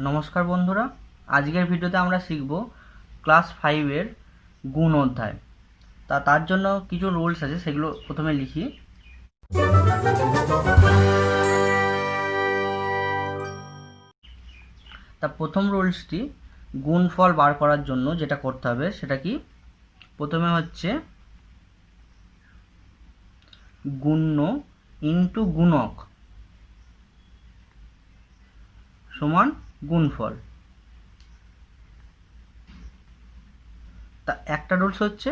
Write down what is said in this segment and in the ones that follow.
নমস্কার বন্ধুরা, আজকের ভিডিওতে আমরা শিখব ক্লাস ফাইভের গুণ অধ্যায়। তা তার জন্য কিছু রুলস আছে, সেগুলো প্রথমে লিখি। তা প্রথম রুলসটি গুণফল বার করার জন্য যেটা করতে হবে, সেটা কি? প্রথমে হচ্ছে গুণ্য ইন্টু গুণক সমান গুণফল। তা একটা রুলস হচ্ছে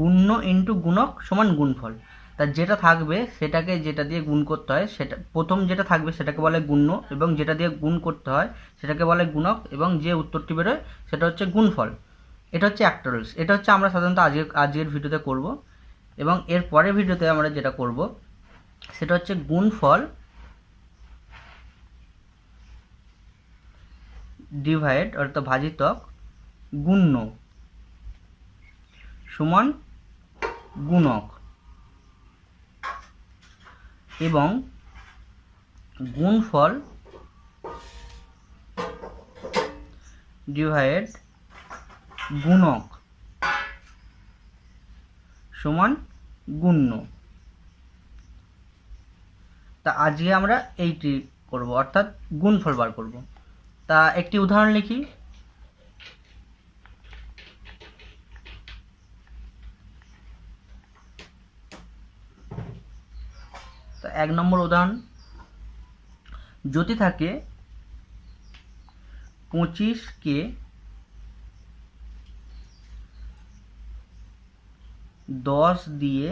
গুণ্য ইন্টু গুণক সমান গুণফল। তা যেটা থাকবে সেটাকে যেটা দিয়ে গুণ করতে হয় সেটা, প্রথম যেটা থাকবে সেটাকে বলে গুণ্য এবং যেটা দিয়ে গুণ করতে হয় সেটাকে বলে গুণক এবং যে উত্তরটি বেরোয় সেটা হচ্ছে গুণফল। এটা হচ্ছে একটা রুলস। এটা হচ্ছে আমরা সাধারণত আজকে, আজকের ভিডিওতে করব এবং এর পরের ভিডিওতে আমরা যেটা করব সেটা হচ্ছে গুণফল ডিভাইড অর্থাৎ ভাজিতক গুণ্য সমান গুণক এবং গুণফল ডিভাইড গুণক সমান গুণ্য। তা আজকে আমরা এইটি করব, অর্থাৎ গুণফল বার করব। তা একটি উদাহরণ লিখি। তা এক নম্বর উদাহরণ। যদি থাকে পঁচিশকে দশ দিয়ে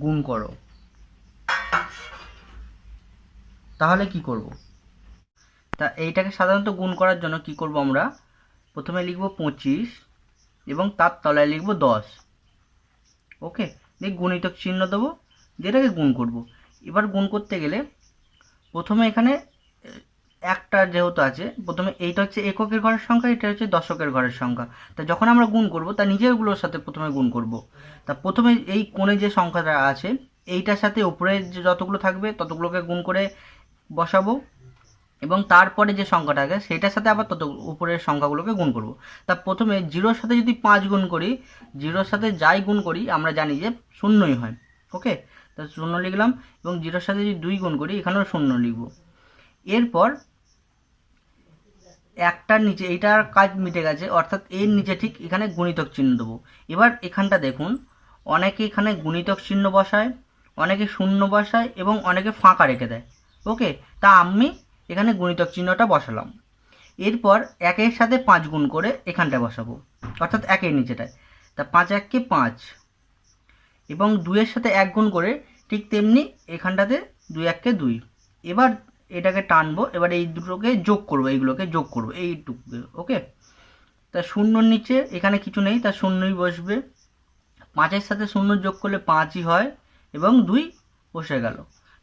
গুণ করো। তাহলে কি করব? তা এইটাকে সাধারণত গুণ করার জন্য কি করব আমরা? প্রথমে লিখব পঁচিশ এবং তার তলায় লিখব দশ। ওকে? দিয়ে গুণিতক চিহ্ন দেবো, যেটাকে গুণ করব। এবার গুণ করতে গেলে প্রথমে এখানে একটা যেহেতু আছে, প্রথমে এইটা হচ্ছে এককের ঘরের সংখ্যা, এটা হচ্ছে দশকের ঘরের সংখ্যা। তা যখন আমরা গুণ করব, তা নিজেরগুলোর সাথে প্রথমে গুণ করব। তা প্রথমে এই কোণে যে সংখ্যাটা আছে, এইটার সাথে উপরে যে যতগুলো থাকবে, ততগুলোকে গুণ করে বসাবো এবং তারপরে যে সংখ্যাটা আছে, সেটার সাথে আবার তত উপরের সংখ্যাগুলোকে গুণ করব। তা প্রথমে জিরোর সাথে যদি পাঁচ গুণ করি, জিরোর সাথে যাই গুণ করি, আমরা জানি যে শূন্যই হয়, ওকে? তা শূন্য লিখলাম এবং জিরোর সাথে যদি দুই গুণ করি, এখানেও শূন্য লিখব। এরপর একটার নিচে, এইটার কাজ মিটে গেছে, অর্থাৎ এর নিচে ঠিক এখানে গুণিতক চিহ্ন দেবো। এবার এখানটা দেখুন, অনেকে এখানে গুণিতক চিহ্ন বসায়, অনেকে শূন্য বসায় এবং অনেকে ফাঁকা রেখে দেয়। ওকে, তা আমি এখানে গুণিতক চিহ্নটা বসালাম। এরপর একের সাথে পাঁচ গুণ করে এখানটা বসাবো। অর্থাৎ একের নিচেটায়। তা পাঁচ এককে পাঁচ। এবং দুইয়ের সাথে এক গুণ করে ঠিক তেমনি এখানটাতে দুই এককে দুই। এবার এটাকে টানবো, এবার এই দুটোকে যোগ করব, এইগুলোকে যোগ করব, এইটুকু, ওকে? তা শূন্যর নিচে, এখানে কিছু নেই, তা শূন্যই বসবে। পাঁচের সাথে শূন্য যোগ করলে পাঁচই হয়, এবং দুই বসে গেল।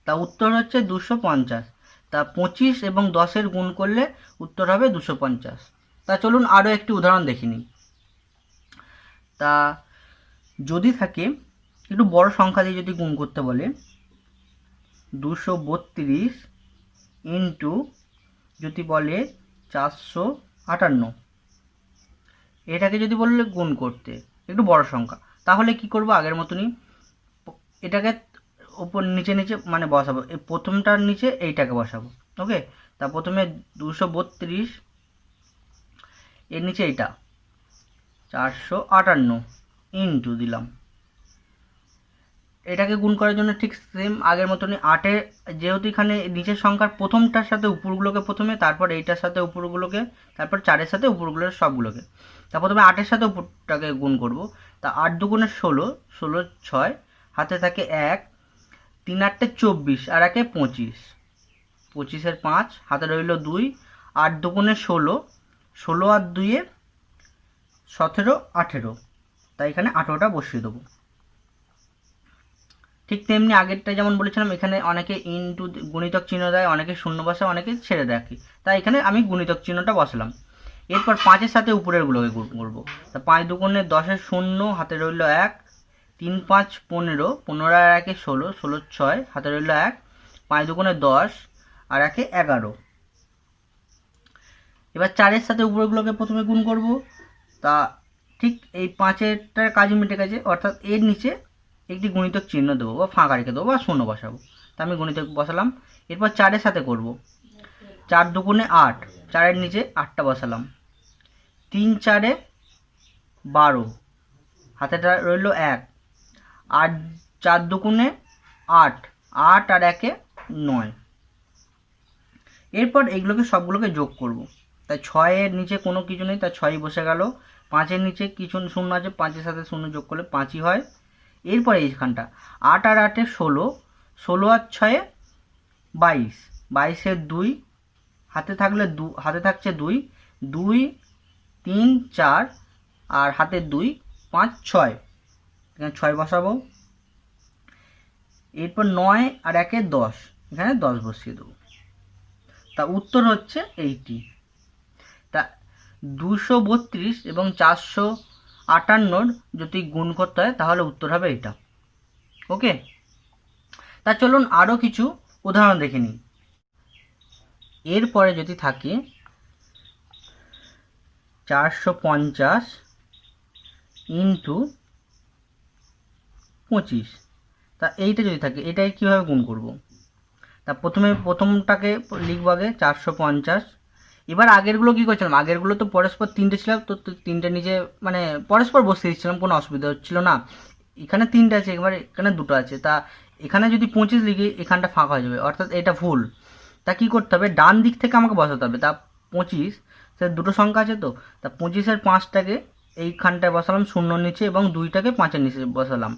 তা উত্তর হচ্ছে দুশো পঞ্চাশ। তা পঁচিশ এবং দশের গুণ করলে উত্তর হবে দুশো পঞ্চাশ। তা চলুন আরও একটি উদাহরণ দেখে নিই। তা যদি থাকে, একটু বড় সংখ্যা দিয়ে যদি গুণ করতে বলে, দুশো বত্রিশ ইন্টু যদি বলে চারশো আটান্ন। এটাকে যদি বললে গুণ করতে, একটু বড় সংখ্যা। তাহলে কি করব আগের মতনই? এটাকে ওপর নিচে নিচে মানে বসাবো। এই প্রথমটার নিচে এইটাকে বসাবো। ওকে তা প্রথমে দুশো বত্রিশ, এর নিচে এইটা। চারশো আটান্ন ইন্টু দিলাম। এটাকে গুণ করার জন্য ঠিক সেম আগের মতনই আটে, যেহেতু এখানে নিচের সংখ্যার প্রথমটার সাথে উপরগুলোকে প্রথমে, তারপর এইটার সাথে উপরগুলোকে, তারপর চারের সাথে উপরগুলোর সবগুলোকে। তা প্রথমে আটের সাথে উপরটাকে গুণ করব। তা আট দুগুণে ষোলো ষোলো ছয়, হাতে থাকে এক তিন আটটে চব্বিশ আর একে পঁচিশ। পঁচিশের পাঁচ, হাতে রইল দুই, আট দুগুণে ষোলো ষোলো আর দুইয়ে সতেরো, আঠেরো। তাই এখানে আঠেরোটা বসিয়ে দেবো। ঠিক তেমনি আগেরটা যেমন বলেছিলাম, এখানে অনেকে ইনটু গুণিতক চিহ্ন দেয়, অনেকে শূন্য বসায় অনেকে ছেড়ে দেয় তাই এখানে আমি গুণিতক চিহ্নটা বসালাম। এরপর পাঁচের সাথে উপরেরগুলোকে করব। তা পাঁচ দুগুণে দশের শূন্য, হাতে রইল এক তিন পাঁচ পনেরো পনেরো আর একে ষোলো ষোলো ছয় হাতে রইল এক, পাঁচ দুগুণে দশ আর একে এগারো। এবার চারের সাথে উপরগুলোকে প্রথমে গুণ করব। তা ঠিক এই পাঁচেরটার কাজ মিটে গেছে, অর্থাৎ এর নিচে একটি গণিতক চিহ্ন দেবো বা ফাঁকা রেখে দেবো বা শূন্য বসাবো। তা আমি গণিতক বসালাম। এরপর চারের সাথে করব। চার দুগুণে আট, চারের নিচে আটটা বসালাম। তিন চারে বারো হাতেটা রইল এক আট চার দুগুণে আট আট আর একে নয়। এরপর এইগুলোকে সবগুলোকে যোগ করব। তাই ছয়ের নিচে কোনো কিছু নেই, তাই ছয়ই বসে গেল। পাঁচের নিচে কিছু শূন্য আছে, পাঁচের সাথে শূন্য যোগ করলে পাঁচই হয়। এরপর এইখানটা, আট আর আটে ষোলো ষোলো আর ছয়ে বাইশ। বাইশের দুই, হাতে থাকলে দু, হাতে থাকছে দুই দুই, তিন, চার, আর হাতে দুই, পাঁচ, ছয়। এখানে ছয় বসাবো। এরপর নয় আর একে দশ, এখানে দশ বসিয়ে দেবো। তা উত্তর হচ্ছে এইটি। তা দুশো বত্রিশ এবং চারশো আটান্নর যদি গুণ করতে হয়, তাহলে উত্তর হবে এটা ওকে? তা চলুন আরও কিছু উদাহরণ দেখে নিই। এরপরে যদি থাকে চারশো পঞ্চাশ ইন্টু পঁচিশ। তা এইটা যদি থাকে এটাই কীভাবে গুণ করব? তা প্রথমে প্রথমটাকে লিখব আগে চারশো পঞ্চাশ। এবার আগেরগুলো কী করছিলাম? আগেরগুলো তো পরস্পর তিনটে ছিল, তো তিনটে নিচে মানে পরস্পর বসিয়ে দিচ্ছিলাম কোনো অসুবিধা হচ্ছিল না। এখানে তিনটে আছে, এবার এখানে দুটো আছে। তা এখানে যদি পঁচিশ লিখি, এখানটা ফাঁকা হয়ে যাবে, অর্থাৎ এটা ভুল। তা কী করতে হবে? ডান দিক থেকে আমাকে বসাতে হবে। তা পঁচিশ সে দুটো সংখ্যা আছে তো? তা পঁচিশের পাঁচটাকে এইখানটায় বসালাম শূন্যর নিচে, এবং দুইটাকে পাঁচের নিচে বসালাম।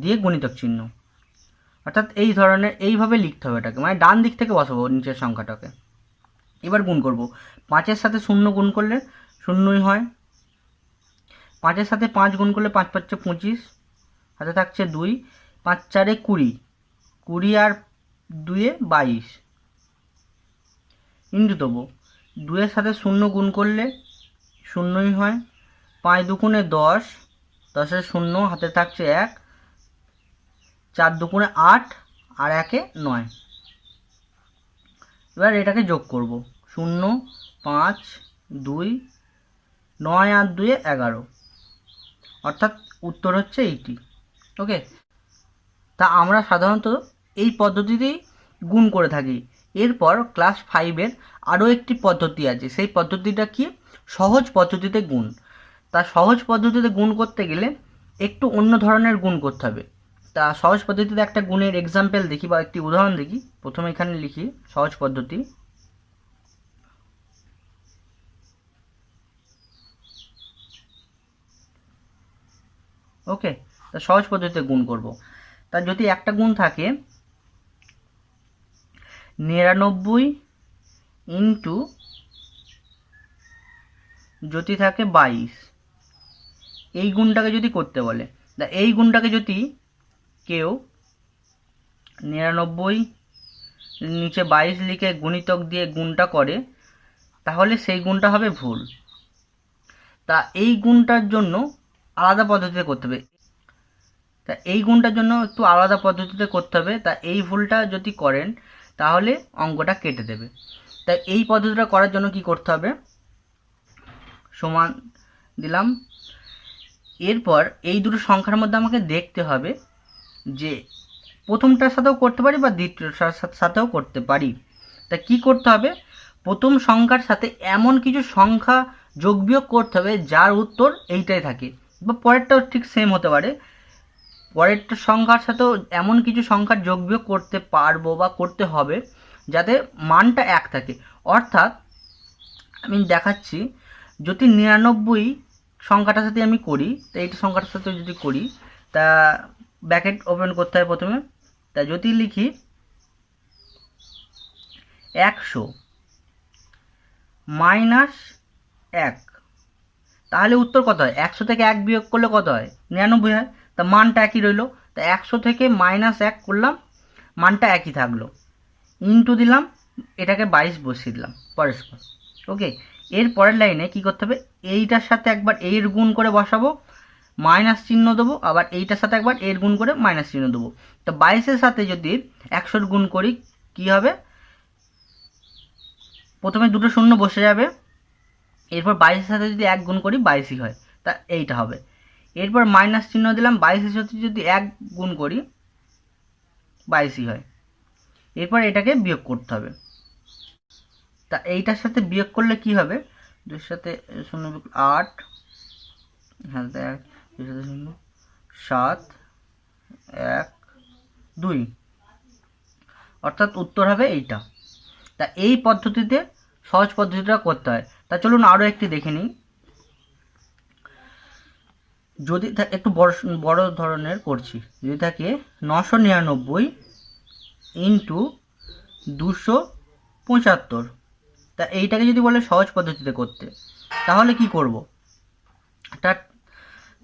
দিয়ে গণিতক চিহ্ন। অর্থাৎ এই ধরনের এইভাবে লিখতে হবে এটাকে। মানে ডান দিক থেকে বসাবো নিচের সংখ্যাটাকে। এবার গুণ করব। পাঁচের সাথে শূন্য গুণ করলে শূন্যই হয়। পাঁচের সাথে পাঁচ গুণ করলে পাঁচ পাঁচে পঁচিশ। হাতে থাকছে দুই। পাঁচ চারে কুড়ি। কুড়ি আর দুয়ে বাইশ। ইন্টু দেবো দুয়ের সাথে শূন্য গুণ করলে শূন্যই হয়। পাঁচ দুগুণে দশ। দশের শূন্য, হাতে থাকছে এক। চার দুগুণে আট আর একে নয়। এবার এটাকে যোগ করব। শূন্য, পাঁচ, দুই, নয় আর দুয়ে এগারো। অর্থাৎ উত্তর হচ্ছে এইটি। ওকে? তা আমরা সাধারণত এই পদ্ধতিতেই গুণ করে থাকি। এরপর ক্লাস ফাইভের আরও একটি পদ্ধতি আছে। সেই পদ্ধতিটা কি? সহজ পদ্ধতিতে গুণ। তা সহজ পদ্ধতিতে গুণ করতে গেলে একটু অন্য ধরনের গুণ করতে হবে। তা সহজ পদ্ধতিতে একটা গুণের এক্সাম্পল দেখি বা একটি উদাহরণ দেখি। প্রথমে এখানে লিখি, সহজ পদ্ধতি। ওকে তা সহজ পদ্ধতিতে গুণ করব। তা যদি একটা গুণ থাকে, নিরানব্বই ইন্টু যদি থাকে বাইশ। এই গুণটাকে যদি করতে বলে, তা এই গুণটাকে যদি কেউ নিরানব্বই, নিচে বাইশ লিখে গুণিতক দিয়ে গুণটা করে, তাহলে সেই গুণটা হবে ভুল। তা এই গুণটার জন্য আলাদা পদ্ধতিতে করতে হবে। তা এই গুণটার জন্য একটু আলাদা পদ্ধতিতে করতে হবে। তা এই ভুলটা যদি করেন, তাহলে অঙ্কটা কেটে দেবে। তা এই পদ্ধতিটা করার জন্য কি করতে হবে? সমান দিলাম। এরপর এই দুটো সংখ্যার মধ্যে আমাকে দেখতে হবে। যে প্রথমটার সাথেও করতে পারি বা দ্বিতীয়টার সাথেও করতে পারি। তা কি করতে হবে? প্রথম সংখ্যার সাথে এমন কিছু সংখ্যা যোগ বিয়োগ করতে হবে যার উত্তর এইটাই থাকে। বা পরেরটাও ঠিক সেম হতে পারে। পরেরটা সংখ্যার সাথেও এমন কিছু সংখ্যার যোগ বিয়োগ করতে পারব বা করতে হবে যাতে মানটা এক থাকে। অর্থাৎ আমি দেখাচ্ছি, যদি নিরানব্বই সংখ্যাটার সাথে আমি করি, তা এইটা সংখ্যাটার সাথে যদি করি, তা ব্যাকেট ওপেন করতে হয় প্রথমে। তা যদি লিখি, একশো মাইনাস এক। তাহলে উত্তর কত হয়? একশো থেকে এক বিয়োগ করলে কত হয়? নিরানব্বই হয়। তা মানটা একই রইল। তা একশো থেকে মাইনাস এক করলাম, মানটা একই থাকল। ইন্টু দিলাম, এটাকে বাইশ বসিয়ে দিলাম পরস্পর ওকে এর পরের লাইনে কি করতে হবে? এইটার সাথে একবার এর গুণ করে বসাবো। মাইনাস চিহ্ন দেবো, আবার এইটার সাথে একবার এর গুণ করে মাইনাস চিহ্ন দেবো। তো বাইশের সাথে যদি একশোর গুণ করি, কি হবে? প্রথমে দুটো শূন্য বসে যাবে, এরপর বাইশের সাথে যদি এক গুণ করি, বাইশই হয়, তা এইটা হবে। এরপর মাইনাস চিহ্ন দিলাম, বাইশের সাথে যদি এক গুণ করি, বাইশই হয়। এরপর এটাকে বিয়োগ করতে হবে। তা এইটার সাথে বিয়োগ করলে কি হবে? দুই সাথে শূন্য আট সাথে এক সাথে শূন্য সাত, এক, দুই। অর্থাৎ উত্তর হবে এইটা। তা এই পদ্ধতিতে সহজ পদ্ধতিটা করতে হয়। তা চলুন আরও একটি দেখে নিই। যদি একটু বড় বড় ধরনের করছি। যদি থাকে নশো নিরানব্বই ইন্টু দুশো পঁচাত্তর। তা এইটাকে যদি বলে সহজ পদ্ধতিতে করতে, তাহলে কি করব? তা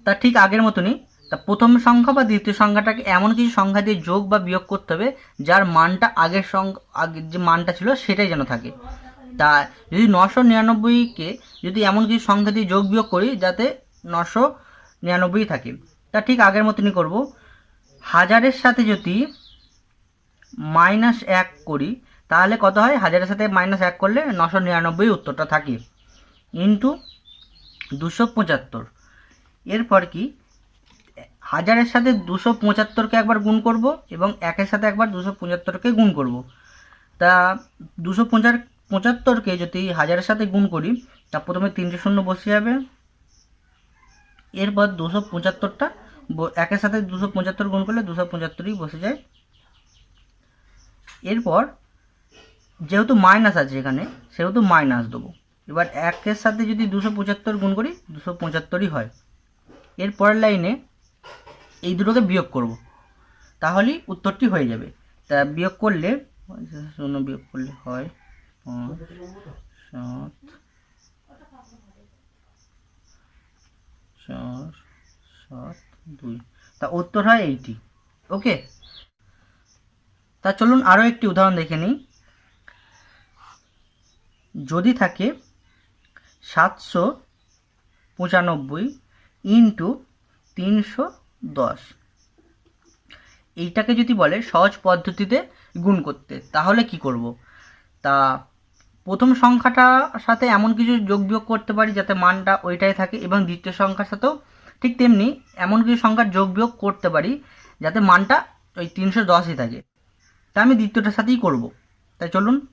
তা ঠিক আগের মতনই। তা প্রথম সংখ্যা বা দ্বিতীয় সংখ্যাটাকে এমন কিছু সংখ্যা দিয়ে যোগ বা বিয়োগ করতে হবে, যার মানটা আগের সংখ্যা আগের যে মানটা ছিল সেটাই যেন থাকে। তা যদি নশো নিরানব্বইকে যদি এমন কিছু সংখ্যা দিয়ে যোগ বিয়োগ করি, যাতে নশো নিরানব্বই থাকে। তা ঠিক আগের মতনই করব। হাজারের সাথে যদি মাইনাস এক করি, তাহলে কত হয়? হাজারের সাথে মাইনাস এক করলে নশো নিরানব্বই উত্তরটা থাকে। ইন্টু দুশো পঁচাত্তর। এরপর কি? হাজারের সাথে দুশো পঁচাত্তরকে একবার গুণ করব এবং একের সাথে একবার দুশো পঁচাত্তরকে গুণ করব। তা দুশো পঁচার পঁচাত্তরকে যদি হাজারের সাথে গুণ করি, তা প্রথমে তিনশো শূন্য বসে যাবে। এরপর দুশো পঁচাত্তরটা একের সাথে দুশো পঁচাত্তর গুণ করলে দুশো পঁচাত্তরই বসে যায়। এরপর যেহেতু মাইনাস আছে এখানে, সেহেতু মাইনাস দেবো। এবার একের সাথে যদি দুশো পঁচাত্তর গুণ করি, দুশো পঁচাত্তরই হয়। এর পরের লাইনে এই দুটোকে বিয়োগ করব। তাহলেই উত্তরটি হয়ে যাবে। তা বিয়োগ করলে, শূন্য বিয়োগ করলে হয় পাঁচ, সাত সাত, দুই। তা উত্তর হয় এইটি। ওকে? তা চলুন আরও একটি উদাহরণ দেখে নিই। যদি থাকে সাতশো পঁচানব্বই ইন্টু তিনশো দশ। এইটাকে যদি বলে সহজ পদ্ধতিতে গুণ করতে, তাহলে কি করব? তা প্রথম সংখ্যাটার সাথে এমন কিছু যোগ বিয়োগ করতে পারি যাতে মানটা ওইটাই থাকে এবং দ্বিতীয় সংখ্যার সাথেও ঠিক তেমনি এমন কিছু সংখ্যার যোগ বিয়োগ করতে পারি যাতে মানটা ওই তিনশো দশই থাকে। তা আমি দ্বিতীয়টার সাথেই করব। তাই চলুন,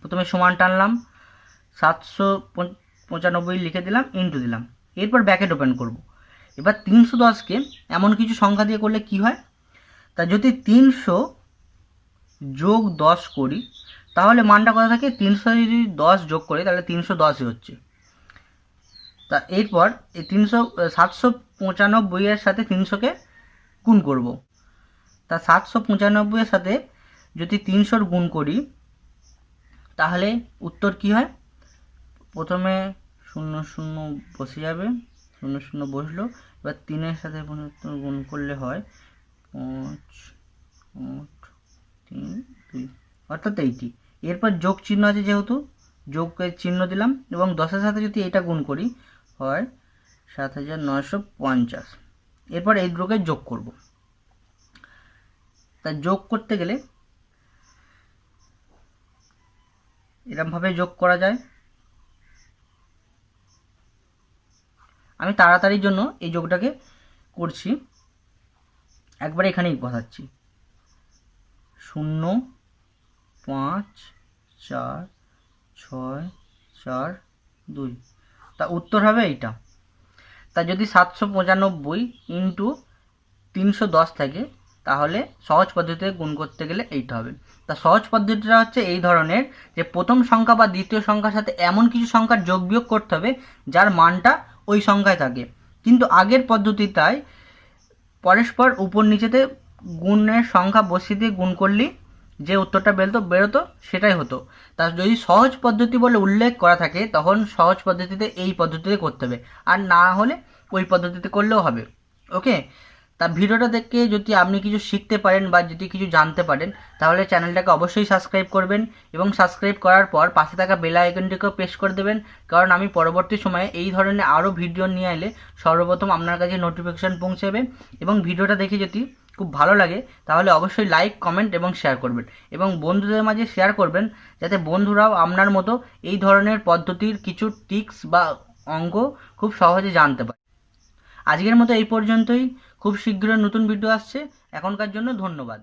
প্রথমে সমান টানলাম, সাতশো পঁচ- পঁচানব্বই লিখে দিলাম, ইন্টু দিলাম। এরপর ব্যাকেট ওপেন করব। এবার তিনশো দশকে এমন কিছু সংখ্যা দিয়ে করলে কি হয়? তা যদি তিনশো যোগ দশ করি, তাহলে মানটা কথা থাকে? তিনশো যদি দশ যোগ করি, তাহলে তিনশো দশই হচ্ছে। তা এরপর এই তিনশো সাতশো পঁচানব্বইয়ের সাথে তিনশোকে গুণ করব। তা সাতশো পঁচানব্বইয়ের সাথে যদি তিনশোর গুণ করি, তাহলে উত্তর কি হয়? প্রথমে শূন্য শূন্য বসে যাবে, শূন্য শূন্য বসল, এবার তিনের সাথে গুণ করলে হয় পাঁচ, আট, তিন, দুই, অর্থাৎ এইটি। এরপর যোগ চিহ্ন আছে যেহেতু যোগের চিহ্ন দিলাম এবং দশের সাথে যদি এটা গুণ করি, হয় সাত হাজার নয়শো পঞ্চাশ। এরপর এই দুটোকে যোগ করব। তা যোগ করতে গেলে এরমভাবে যোগ করা যায়। আমি তাড়াতাড়ির জন্য এই যোগটাকে করছি। একবার এখানেই বসাচ্ছি। শূন্য, পাঁচ, চার, ছয়, চার, দুই। তা উত্তর হবে এইটা। তা যদি সাতশো পঁচানব্বই ইন্টু তিনশো দশ থাকে, তাহলে সহজ পদ্ধতিতে গুণ করতে গেলে এইটা হবে। তা সহজ পদ্ধতিটা হচ্ছে এই ধরনের যে প্রথম সংখ্যা বা দ্বিতীয় সংখ্যার সাথে এমন কিছু সংখ্যার যোগ বিয়োগ করতে হবে, যার মানটা ওই সংখ্যায় থাকে। কিন্তু আগের পদ্ধতিটায় পরস্পর উপর নিচেতে গুণের সংখ্যা বসিয়ে দিয়ে গুণ করলেই যে উত্তরটা বেরোতো বেরোতো, সেটাই হতো। তা যদি সহজ পদ্ধতি বলে উল্লেখ করা থাকে, তখন সহজ পদ্ধতিতে এই পদ্ধতিতে করতে হবে। আর না হলে ওই পদ্ধতিতে করলেও হবে। ওকে তা ভিডিওটা দেখে যদি আপনি কিছু শিখতে পারেন বা যদি কিছু জানতে পারেন, তাহলে চ্যানেলটাকে অবশ্যই সাবস্ক্রাইব করবেন এবং সাবস্ক্রাইব করার পর পাশে থাকা বেল আইকনটিকেও প্রেস করে দেবেন। কারণ আমি পরবর্তী সময়ে এই ধরনের আরও ভিডিও নিয়ে এলে সর্বপ্রথম আপনার কাছে নোটিফিকেশান পৌঁছাবে এবং ভিডিওটা দেখে যদি খুব ভালো লাগে, তাহলে অবশ্যই লাইক কমেন্ট এবং শেয়ার করবেন। এবং বন্ধুদের মাঝে শেয়ার করবেন যাতে বন্ধুরাও আপনার মতো এই ধরনের পদ্ধতির কিছু টিক্স বা অঙ্গ খুব সহজে জানতে পারে। আজকের মতো এই পর্যন্তই। খুব শীঘ্র নতুন ভিডিও আসছে। এখনকার জন্য ধন্যবাদ।